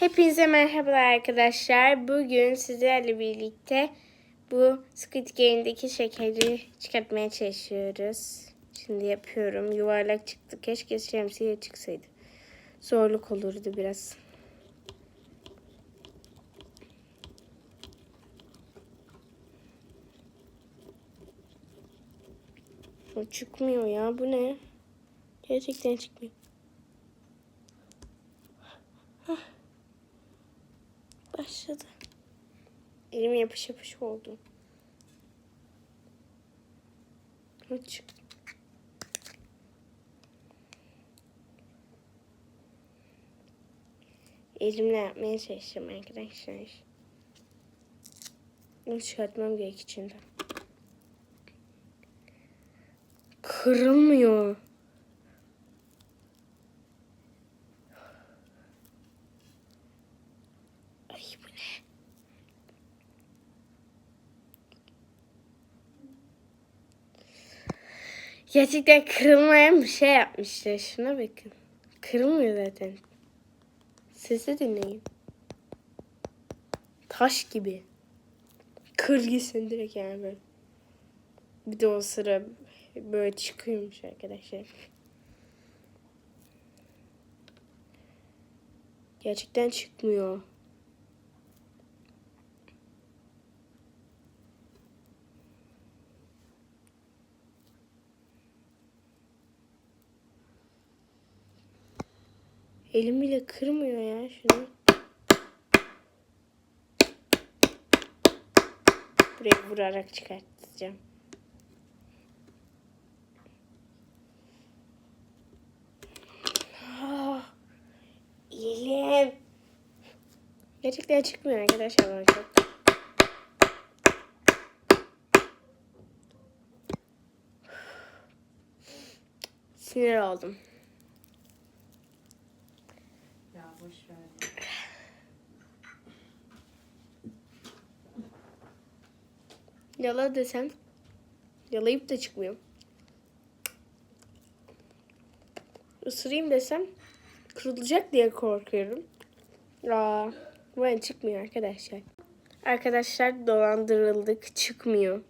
Hepinize merhabalar arkadaşlar. Bugün sizlerle birlikte bu Squid Game'deki şekeri çıkartmaya çalışıyoruz. Şimdi yapıyorum. Yuvarlak çıktı. Keşke şemsiye çıksaydı. Zorluk olurdu biraz. Çıkmıyor ya. Bu ne? Gerçekten çıkmıyor. Başladı. Elim yapış yapış oldu. Aç. Elimle yapmaya çalışacağım arkadaşlar. Bunu çıkartmam gerek içinden. Kırılmıyor. Ay bu ne? Gerçekten kırılmayan bir şey yapmışlar. Şuna bakın. Kırılmıyor zaten. Sesi dinleyin. Taş gibi. Kır gitsin direkt yani böyle. Bir de o sıra böyle çıkıyormuş arkadaşlar. Gerçekten çıkmıyor. Elim bile kırmıyor ya şunu. Buraya vurarak çıkartacağım. Ah, elim. Gerçekten çıkmıyor arkadaşlar bana çok. Sinir oldum. Ya boş ver. Yala desem yalayıp da çıkmıyor. Isırayım desem kırılacak diye korkuyorum. Aa, böyle çıkmıyor arkadaşlar. Arkadaşlar dolandırıldık çıkmıyor.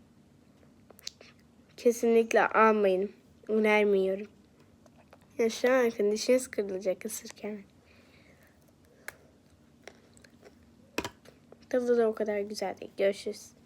Kesinlikle almayın. Önermiyorum. Ya şu an bakın dişiniz kırılacak ısırken. Tadı da o kadar güzel değil. Görüşürüz.